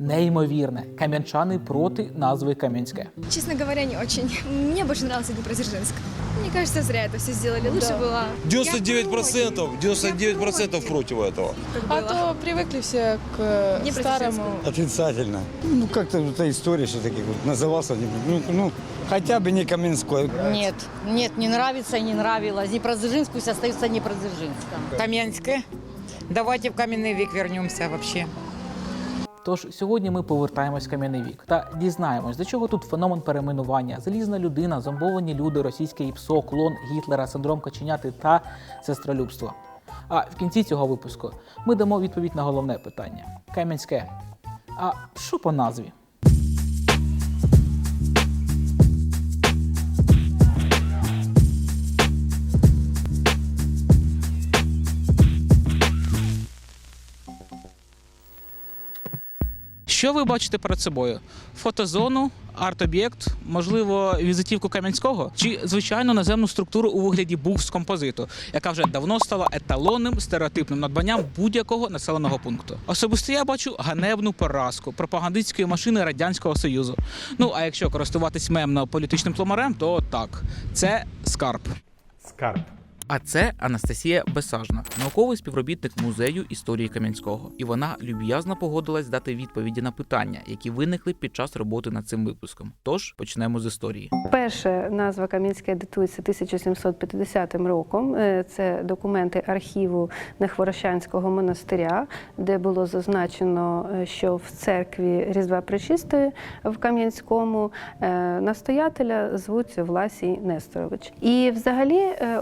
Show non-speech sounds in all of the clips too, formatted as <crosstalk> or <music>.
Неймовірне, кам'янчани проти назви Кам'янське. Честно говоря, не очень. Мне больше нравился Днепродзержинск. Мне кажется, зря это все сделали. Лучше было... 99%, 99% против этого. Как А было. то привыкли все к э, Не старому. Отрицательно. Ну, как-то эта история все-таки вот, назывался, ну, ну, хотя бы не Каменской. Нет, нет, не нравится и не нравилось. Днепродзержинск пусть остается Днепродзержинском. Кам'янське. Давайте в кам'яний вік вернемося вообще. Тож сьогодні ми повертаємось в кам'яний вік та дізнаємось, до чого тут феномен перейменування, залізна людина, зомбовані люди, російське ІПСО, клон Гітлера, синдром Каченяти та сестролюбство. А в кінці цього випуску ми дамо відповідь на головне питання: Кам'янське. А що по назві? Що ви бачите перед собою? Фотозону, арт-об'єкт, можливо, візитівку Кам'янського чи звичайно наземну структуру у вигляді букв з композиту, яка вже давно стала еталонним стереотипним надбанням будь-якого населеного пункту. Особисто я бачу ганебну поразку пропагандистської машини радянського союзу. Ну а якщо користуватись мемно-політичним пломарем, то так, це скарб. Скарб. А це Анастасія Бесажна, науковий співробітник музею історії Кам'янського. І вона люб'язно погодилась дати відповіді на питання, які виникли під час роботи над цим випуском. Тож почнемо з історії. Перша назва Кам'янське датується 1750 роком. Е, Це документи архіву Нехворощанського монастиря, де було зазначено, е, що в церкві Різдва Пречистої в Кам'янському е, настоятеля звуть Власій Несторович. І взагалі, е,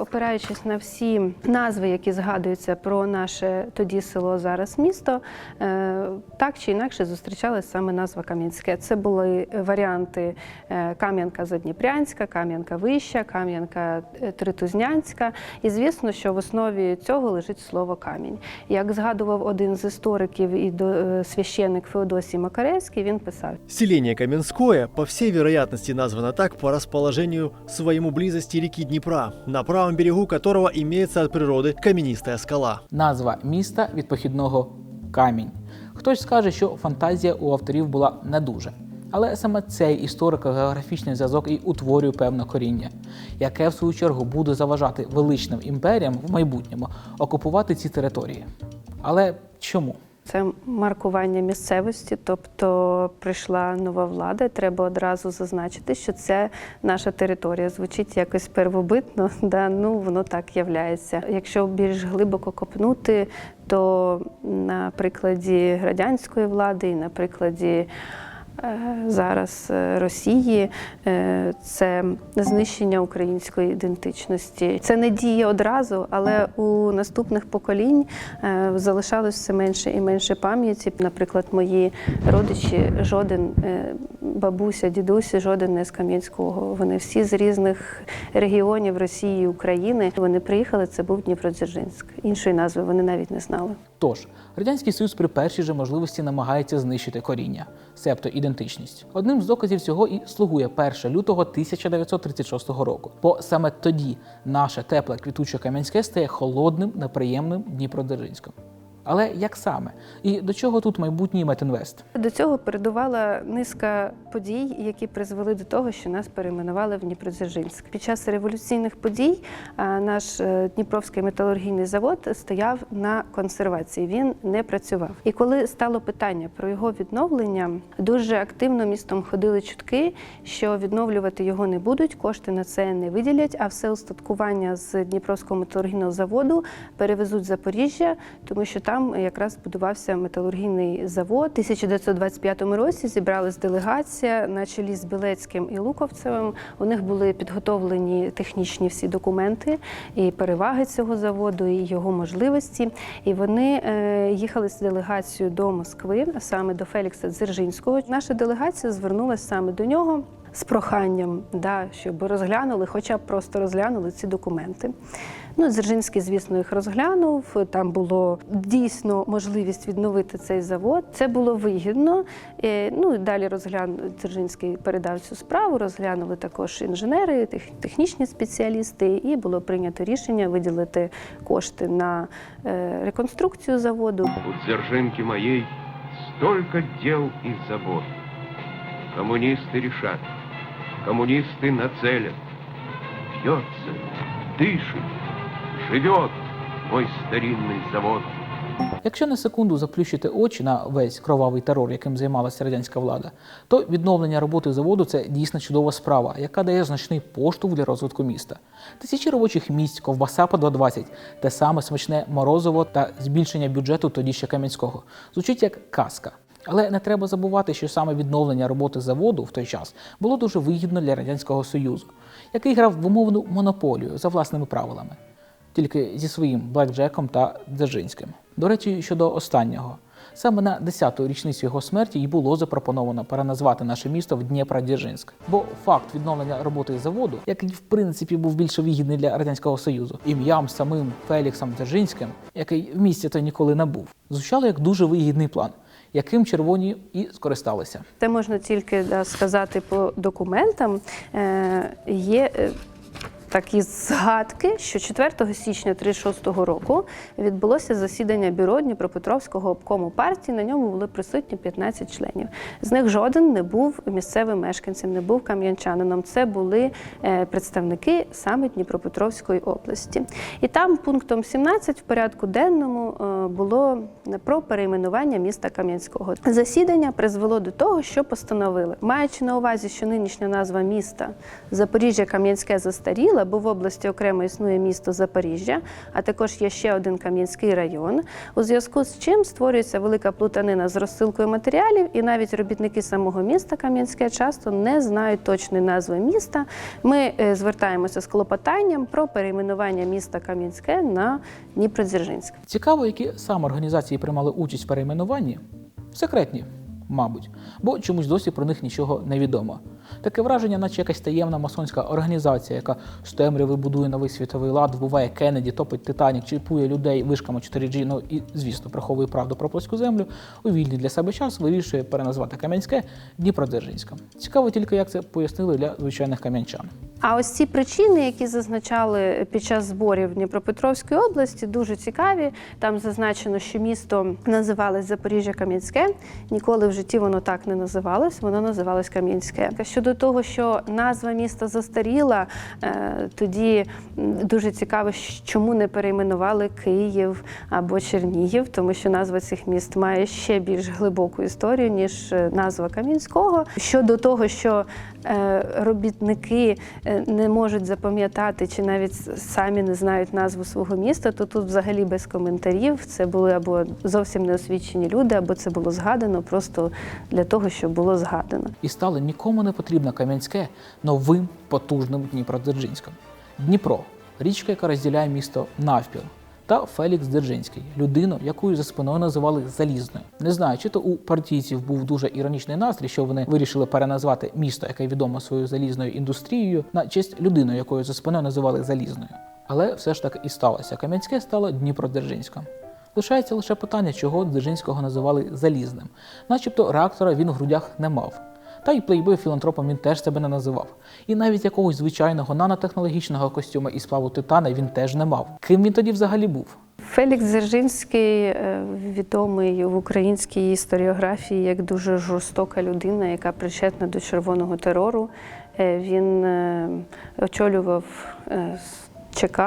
опираючись на всі назви, які згадуються про наше тоді село, зараз місто, е, так чи інакше зустрічалась саме назва Кам'янське. Це були варіанти е, Кам'янка Задніпрянська, Кам'янка Вища, Кам'янка е, Тритузнянська. І звісно, що в основі цього лежить слово камінь. Як згадував один з істориків і священник Феодосій Макаревський, він писав: Селение Каменское, по всей вероятности, названо так по расположению своему близости реки Днепра, на правом берегу которого имеется от природы каменистая скала. Назва міста від похідного камінь. Хтось скаже, що фантазія у авторів була не дуже. Але саме цей історико-географічний зв'язок і утворює певне коріння, яке в свою чергу буде заважати величним імперіям в майбутньому окупувати ці території. Але чому? Це маркування місцевості, тобто прийшла нова влада. і Треба одразу зазначити, що це наша територія. Звучить якось первобитно, <laughs> да, ну воно так являється. Якщо більш глибоко копнути, то на прикладі радянської влади і на прикладі зараз е, Росії е, це знищення української ідентичності. Це не діє одразу, але у наступних поколінь е, залишалось все менше і менше пам'яті. Наприклад, мої родичі, жоден е, бабуся, дідуся, жоден не з Кам'янського. Вони всі з різних регіонів Росії України. Вони приїхали. Це був Дніпродзержинськ. Іншої назви вони навіть не знали. Тож, Радянський Союз при першій же можливості намагається знищити коріння, себто ідентичність. Одним з доказів цього і слугує 1 лютого 1936 року. Бо саме тоді наше тепле квітуче Кам'янське стає холодним, неприємним Дніпродзержинськом. Але як саме? І до чого тут майбутній Метінвест? До цього передувала низка подій, які призвели до того, що нас перейменували в Дніпродзержинськ. Під час революційних подій наш е, Дніпровський металургійний завод стояв на консервації. Він не працював. І коли стало питання про його відновлення, дуже активно містом ходили чутки, що відновлювати його не будуть, кошти на це не виділять, а все устаткування з Дніпровського металургійного заводу перевезуть в Запоріжжя, тому що там якраз будувався металургійний завод. У 1925 році зібралась делегація на чолі з Білецьким і Луковцевим. У них були підготовлені технічні всі документи і переваги цього заводу, і його можливості. І вони е, їхали з делегацією до Москви, саме до Фелікса Дзержинського. Наша делегація звернулася саме до нього. З проханням, да, щоб розглянули, хоча б просто розглянули ці документи. Ну, Дзержинський, звісно, їх розглянув. Там було дійсно можливість відновити цей завод. Це було вигідно. Е, Ну і далі розгляну Дзержинський передав цю справу. Розглянули також інженери, тех- технічні спеціалісти, і було прийнято рішення виділити кошти на е, реконструкцію заводу. У Дзержинки моей столько дел и забот. Коммунисты решат, коммунисты нацелят. Бьется, дышит, живет мой старинный завод. Якщо на секунду заплющити очі на весь кровавий терор, яким займалася радянська влада, то відновлення роботи заводу це дійсно чудова справа, яка дає значний поштовх для розвитку міста. Тисячі робочих місць, ковбаса по 2,20, те саме смачне морозиво та збільшення бюджету тоді ще Кам'янського. Звучить як казка. Але не треба забувати, що саме відновлення роботи заводу в той час було дуже вигідно для радянського союзу, який грав в умовну монополію за власними правилами тільки зі своїм Блекджеком та Дзержинським. До речі, щодо останнього. Саме на 10-ту річницю його смерті й було запропоновано переназвати наше місто в Дніпро-Дзержинськ. Бо факт відновлення роботи заводу, який в принципі був більше вигідний для радянського союзу, ім'ям самим Феліксом Дзержинським, який в місті то ніколи не був, звучало як дуже вигідний план, яким червоні і скористалися. Це можна тільки да, сказати по документам. Е, є е, такі згадки, що 4 січня 36-го року відбулося засідання бюро Дніпропетровського обкому партії. На ньому були присутні 15 членів. З них жоден не був місцевим мешканцем, не був кам'янчанином. Це були е, представники саме Дніпропетровської області. І там пунктом 17 в порядку денному е, було про перейменування міста Кам'янського. Засідання призвело до того, що постановили, маючи на увазі, що нинішня назва міста Запоріжжя Кам'янське застаріла, бо в області окремо існує місто Запоріжжя, а також є ще один Кам'янський район. У зв'язку з чим створюється велика плутанина з розсилкою матеріалів, і навіть робітники самого міста Кам'янське часто не знають точної назви міста. Ми е, звертаємося з клопотанням про перейменування міста Кам'янське на Дніпродзержинськ. Цікаво, які саме організації приймали участь в перейменуванні. Секретні, мабуть, бо чомусь досі про них нічого не відомо. Таке враження, наче якась таємна масонська організація, яка з темряви будує новий світовий лад, вбиває Кеннеді, топить Титанік, чіпує людей вишками 4G, ну і, звісно, приховує правду про плоську землю, у вільний для себе час вирішує переназвати Кам'янське Дніпродзержинськом. Цікаво тільки, як це пояснили для звичайних кам'янчан. А ось ці причини, які зазначали під час зборів Дніпропетровської області, дуже цікаві. Там зазначено, що місто називалось Запоріжжя Кам'янське. Ніколи в житті воно так не називалось, воно називалось Кам'янське. Щодо того, що назва міста застаріла, е, тоді дуже цікаво, чому не перейменували Київ або Чернігів, тому що назва цих міст має ще більш глибоку історію, ніж е, назва Кам'янського. Щодо того, що е, робітники не можуть запам'ятати чи навіть самі не знають назву свого міста, то тут взагалі без коментарів. Це були або зовсім неосвічені люди, або це було згадано просто для того, щоб було згадано. і стало нікому не потрібно Кам'янське новим потужним Дніпродзержинськом. Дніпро річка, яка розділяє місто навпіл. Та Фелікс Дзержинський, людину, якою за спиною називали залізною. Не знаю, чи то у партійців був дуже іронічний настрій, що вони вирішили переназвати місто, яке відомо своєю залізною індустрією, на честь людини, якою за спиною називали залізною. Але все ж так і сталося. Кам'янське стало Дніпродзержинськом. Лишається лише питання, чого Дзержинського називали залізним, начебто реактора він у грудях не мав. Та й плейбой філантропом він теж себе не називав. І навіть якогось звичайного нанотехнологічного костюма із сплаву титана він теж не мав. Ким він тоді взагалі був? Фелікс Дзержинський е, відомий в українській історіографії як дуже жорстока людина, яка причетна до червоного терору. Е, Він е, очолював ЧК,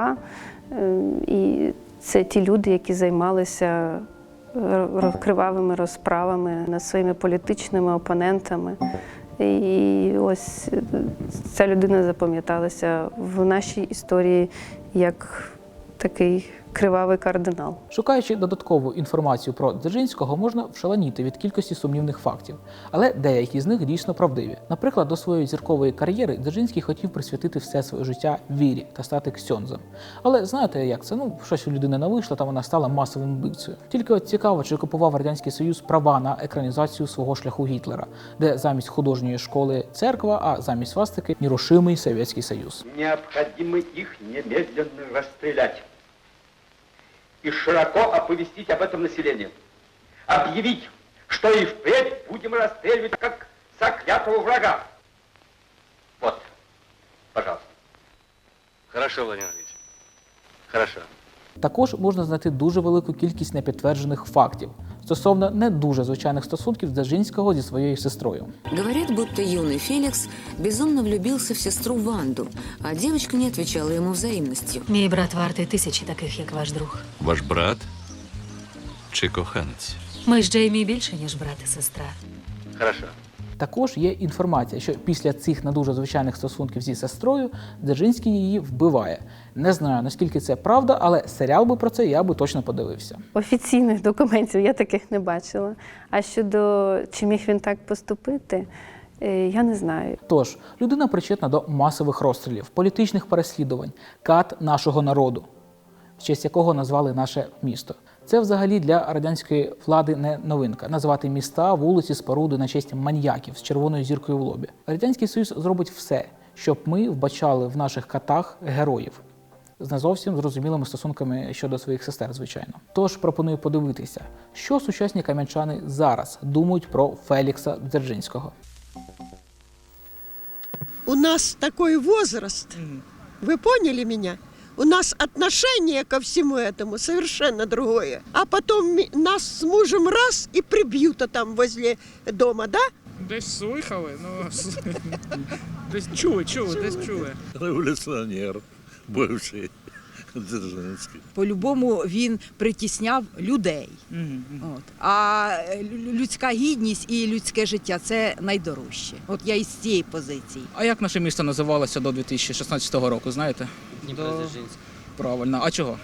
і це ті люди, які займалися кривавими розправами над своїми політичними опонентами. І ось е, ця людина запам'яталася в нашій історії як такий кривавий кардинал. Шукаючи додаткову інформацію про Дзержинського, можна вшаленіти від кількості сумнівних фактів, але деякі з них дійсно правдиві. Наприклад, до своєї зіркової кар'єри Дзержинський хотів присвятити все своє життя вірі та стати ксьонзом. Але знаєте, як це? Ну, щось у людини не вийшло, та вона стала масовим вбивцею. Тільки от цікаво, чи купував радянський союз права на екранізацію свого шляху Гітлера, де замість художньої школи церква, а замість свастики нерушимий Совєтський Союз. Необходимо их немедленно расстрелять. И широко оповестить об этом население. Объявить, что и впредь будем расстреливать как заклятого врага. Вот, пожалуйста. Хорошо, Владимир Ильич. Хорошо. Також можна знайти дуже велику кількість непідтверджених фактів. Стосовно не дуже звичайних стосунків Дзержинського зі своєю сестрою. Говорять, будто юний Фелікс безумно влюбився в сестру Ванду, а дівчинка не відповідала йому взаємністю. Мій брат вартий тисячі таких, як ваш друг. Ваш брат чи коханець? Ми з Джеймі більше, ніж брат і сестра. Хорошо. Також є інформація, що після цих не дуже звичайних стосунків зі сестрою Дзержинський її вбиває. Не знаю наскільки це правда, але серіал би про це я би точно подивився. Офіційних документів я таких не бачила. А щодо чи міг він так поступити, е, я не знаю. Тож людина причетна до масових розстрілів, політичних переслідувань, кат нашого народу, в честь якого назвали наше місто. Це взагалі для радянської влади не новинка. Назвати міста, вулиці, споруди на честь маньяків з червоною зіркою в лобі. Радянський Союз зробить все, щоб ми вбачали в наших катах героїв. З не зовсім зрозумілими стосунками щодо своїх сестер, звичайно. Тож пропоную подивитися, що сучасні кам'янчани зараз думають про Фелікса Дзержинського. У нас такой возраст. Вы поняли меня? У нас отношение ко всему этому совершенно другое. А потом нас с мужем раз и прибьют там возле дома, да? Десь слухали, ну <laughs> десь чули, чули, десь чули. Революціонер, бивший Дзержинський. По-любому він притісняв людей. От. А людська гідність і людське життя це найдорожче. От я із цієї позиції. А як наше місто називалося до 2016 року, знаєте? Дніпродзержинськ. Правильно. А чого?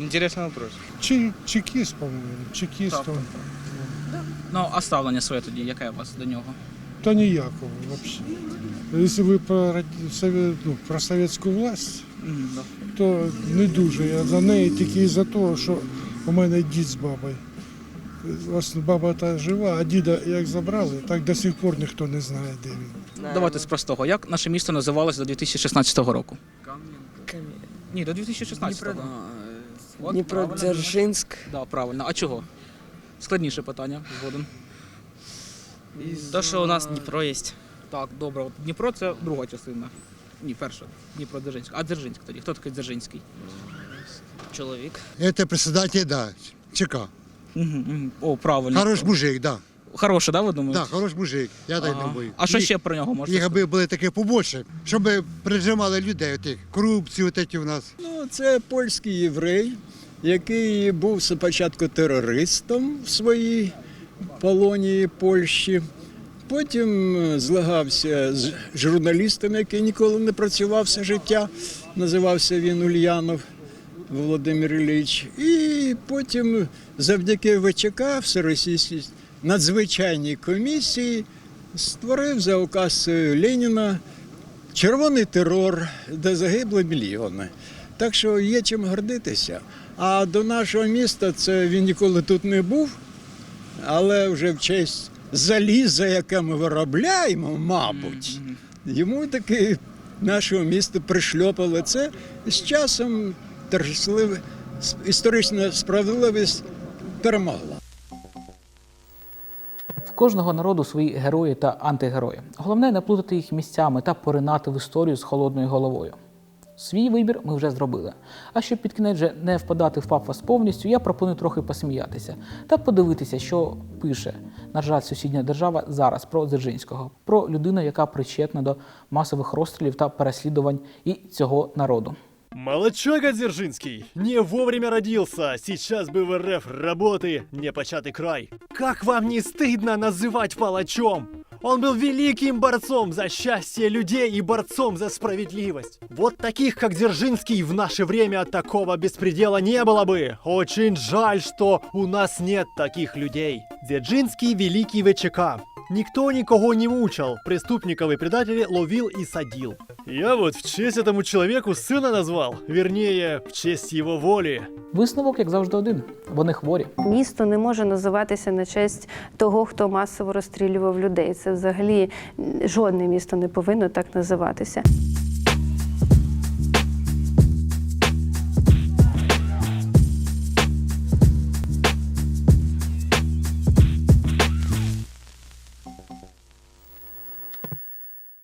Интересный вопрос. Чи, чекіст, по-моєму, чекіст. Так, так, Ну, а ставлення своє тоді, яке у вас до нього? Та ніякого взагалі. Якщо ви про, ну, про совєтську власть, то не дуже я за неї тільки із-за того, що у мене дід з бабою. Баба та жива, а діда як забрали, так до сих пор ніхто не знає, де він. Давайте з простого. Як наше місто називалося до 2016 року? Кам'янка. Ні, до 2016-го. От, Дніпродзержинськ. правильно. Да, правильно. А чого? Складніше питання, згоден. То, що у нас Дніпро є. Так, добре. От Дніпро це друга частина. Ні, перша. Дніпро Дзержинськ. А Дзержинськ тоді. Хто такий Дзержинський? Чоловік. Це председатель, да, ЧК. Угу, угу. О, правильно. Хорош мужик, да. Хороший, да, ви думаєте? Да, хорош мужик. Я так Ага. думаю. А що ще про нього можна Їх сказати? аби були таке побольше, щоб прижимали людей, отих, корупцію от у нас. Ну, це польський єврей, який був спочатку терористом в своїй полонії Польщі. Потім е, злагався з журналістом, який ніколи не працював все життя. Називався він Ульянов Володимир Ілліч. І потім завдяки ВЧК Всеросійській надзвичайній комісії створив за указ Леніна червоний терор, де загибли мільйони. Так що є чим гордитися. А до нашого міста це він ніколи тут не був, але вже в честь заліза, яке ми виробляємо, мабуть, йому таки нашого міста пришльопали це з часом торжеслив, історична справедливість перемогла. В кожного народу свої герої та антигерої. Головне не плутати їх місцями та поринати в історію з холодною головою. Свій вибір ми вже зробили. А щоб під кінець вже не впадати в пафос повністю, я пропоную трохи посміятися та подивитися, що пише, на жаль, сусідня держава зараз про Дзержинського, про людину, яка причетна до масових розстрілів та переслідувань і цього народу. Молодчага Дзержинский! Не вовремя родился, сейчас бы в РФ работы не початый край. Как вам не стыдно называть палачом? Он был великим борцом за счастье людей и борцом за справедливость. Вот таких, как Дзержинский, в наше время такого беспредела не было бы. Очень жаль, что у нас нет таких людей. Дзержинский великий ВЧК. Никто никого не мучал. преступников и предателей ловил и садил. Я вот в честь этому человеку сына назвал, вернее, в честь его воли. Висновок, як завжди, один: вони хворі. Місто не може називатися на честь того, хто масово розстрілював людей. Це взагалі жодне місто не повинно так називатися.